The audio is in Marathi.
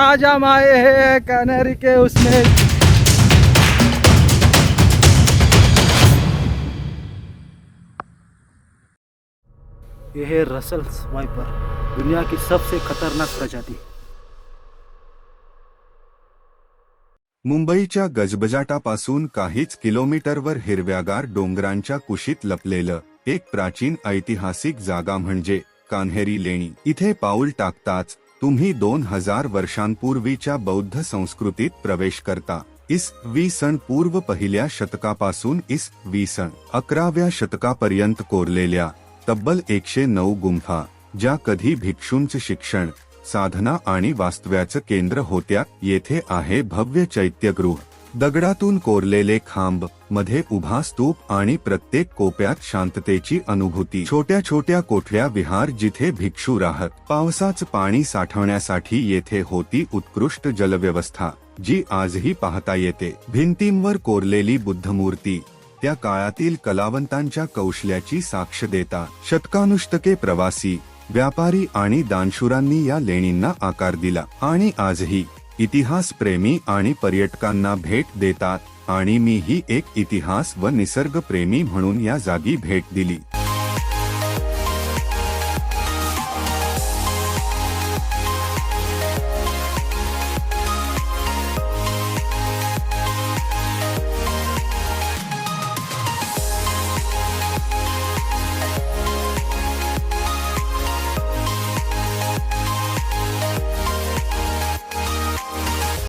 आजा माए है कनेरी के उसमें ये है रसल वाइपर दुनिया की सबसे खतरनाक प्रजाति। मुंबईच्या गजबजाटापासून काहीच किलोमीटरवर हिरव्यागार डोंगरांच्या कुशीत लपलेलं एक प्राचीन ऐतिहासिक जागा म्हणजे कान्हेरी लेणी. इथे पाऊल टाकताच तुम्ही दोन हजार वर्षांपूर्वीच्या बौद्ध संस्कृतीत प्रवेश करता. इस वी सण पूर्व पहिल्या शतकापासून इस वी सण अकराव्या शतकापर्यंत कोरलेल्या तब्बल एकशे नऊ गुंफा ज्या कधी भिक्षूंचे शिक्षण साधना आणि वास्तव्याचं केंद्र होत्या येथे आहे भव्य चैत्यगृह. दगडातून कोरलेले खांबमध्ये उभा स्तूप आणि प्रत्येक कोप्यात शांततेची अनुभूती. छोट्या छोट्या कोठड्या विहार जिथे भिक्षू राहत. पावसाच पाणी साठवण्यासाठी येथे होती उत्कृष्ट जलव्यवस्था जी आजही पाहता येते. भिंतींवर कोरलेली बुद्धमूर्ती त्या काळातील कलावंतांच्या कौशल्याची साक्ष देता. शतकानुष्टके प्रवासी व्यापारी आणि दानशुरांनी या लेणींना आकार दिला. आणि आजही इतिहास प्रेमी आणि पर्यटकांना भेट देतात आणि मी ही एक इतिहास व निसर्ग प्रेमी म्हणून या जागी भेट दिली.